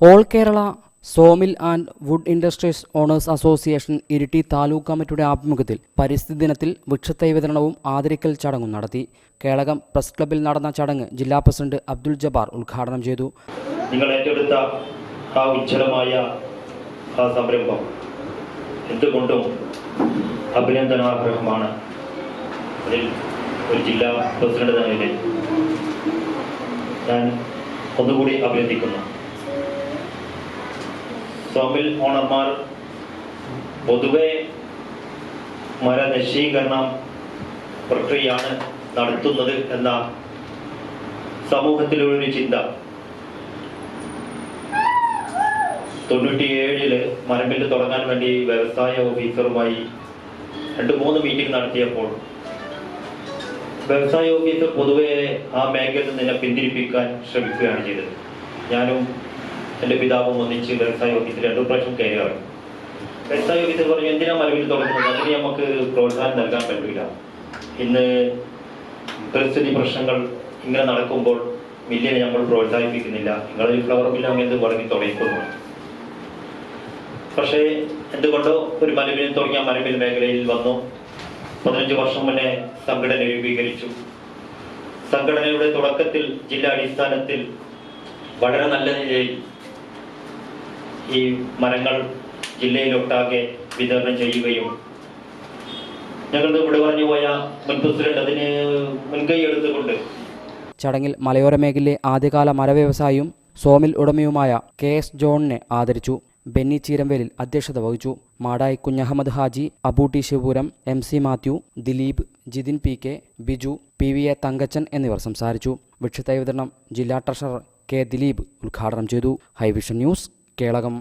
All Kerala sawmill and wood industries owners association Iritty taluk കമ്മിറ്റിയുടെ ആഭിമുഖ്യത്തിൽ പരിസ്ഥിതി ദിനത്തിൽ വൃക്ഷത്തൈ വിതരണവും ആദരിക്കൽ ചടങ്ങും നടത്തി. കേളകം പ്രസ് ക്ലബിൽ നടന്ന ചടങ്ങ് ജില്ലാ പ്രസിഡന്റ് അബ്ദുൽ ജബാർ ഉദ്ഘാടനം ചെയ്തു. നിങ്ങൾ ഏറ്റെടുത്ത ആ ഉജ്ജ്വലമായ ആ സംരംഭം എന്തുകൊണ്ടും അഭിനന്ദനാർഹമാണ്. അതിൽ ഒരു ജില്ലാ പ്രസിഡന്റ് ഞാൻ ഒന്നുകൂടി അഭിനന്ദിക്കുന്നു. സോമിൽ ഓണർമാർ പൊതുവെ മരനശീകരണം പ്രക്രിയയാണ് നടത്തുന്നത് എന്ന സമൂഹത്തിലൊരു ചിന്ത. തൊണ്ണൂറ്റിയേഴിൽ മരമില്ല് തുടങ്ങാൻ വേണ്ടി വ്യവസായ ഓഫീസറുമായി രണ്ട് മൂന്ന് മീറ്റിംഗ് നടത്തിയപ്പോൾ വ്യവസായ ഓഫീസർ പൊതുവെ ആ മേഖലയിൽ നിന്നെ പിന്തിരിപ്പിക്കാൻ ശ്രമിക്കുകയാണ് ചെയ്തത്. ഞാനും എന്റെ പിതാവും ഒന്നിച്ച് വ്യവസായ യോഗത്തിൽ രണ്ടു പ്രാവശ്യം കയറിയാണ് വ്യവസായ യോഗത്തിൽ പറഞ്ഞു എന്തിനാ മരമില്ല് തുടങ്ങുന്നത് അതിന് നമുക്ക് പ്രോത്സാഹനം നൽകാൻ പറ്റില്ല ഇന്ന് പരിസ്ഥിതി പ്രശ്നങ്ങൾ ഇങ്ങനെ നടക്കുമ്പോൾ മില്ലിനെ നമ്മൾ പ്രോത്സാഹിപ്പിക്കുന്നില്ല. നിങ്ങളൊരു ഫ്ലവർ മില്ല് എന്ന് തുടങ്ങി തുടങ്ങിക്കുന്നു പക്ഷേ എന്തുകൊണ്ടോ ഒരു മലമിൽ തുടങ്ങിയ മലമിൽ മേഖലയിൽ വന്നു. പതിനഞ്ച് വർഷം മുന്നേ സംഘടന രൂപീകരിച്ചു. സംഘടനയുടെ തുടക്കത്തിൽ ജില്ലാ അടിസ്ഥാനത്തിൽ വളരെ നല്ല നിലയിൽ ഈ മരങ്ങൾ ജില്ലയിലൊട്ടാകെ വിതരണം ചെയ്യുകയും ഞങ്ങളുടെ ഇവിടെ പറഞ്ഞു പോയ മുൻ പ്രസിഡന്റ് അതിന് മുൻകൈ എടുത്തുകൊണ്ട് ചടങ്ങിൽ മലയോര മേഖലയിലെ ആദ്യകാല മരവ്യവസായിയും സോമിൽ ഉടമയുമായ കെ എസ് ജോണിനെ ആദരിച്ചു. ബെന്നി ചീരംവേലിൽ അധ്യക്ഷത വഹിച്ചു. Madayi Kunhahammed Haji Abootty Sivapuram M C Mathew Dileep Jithin P K Biju P V A Thankachan എന്നിവർ സംസാരിച്ചു. വൃക്ഷത്തൈ വിതരണം ജില്ലാ ട്രഷറർ കെ ദിലീപ് ഉദ്ഘാടനം ചെയ്തു. ഹൈവിഷൻ ന്യൂസ് കേളകം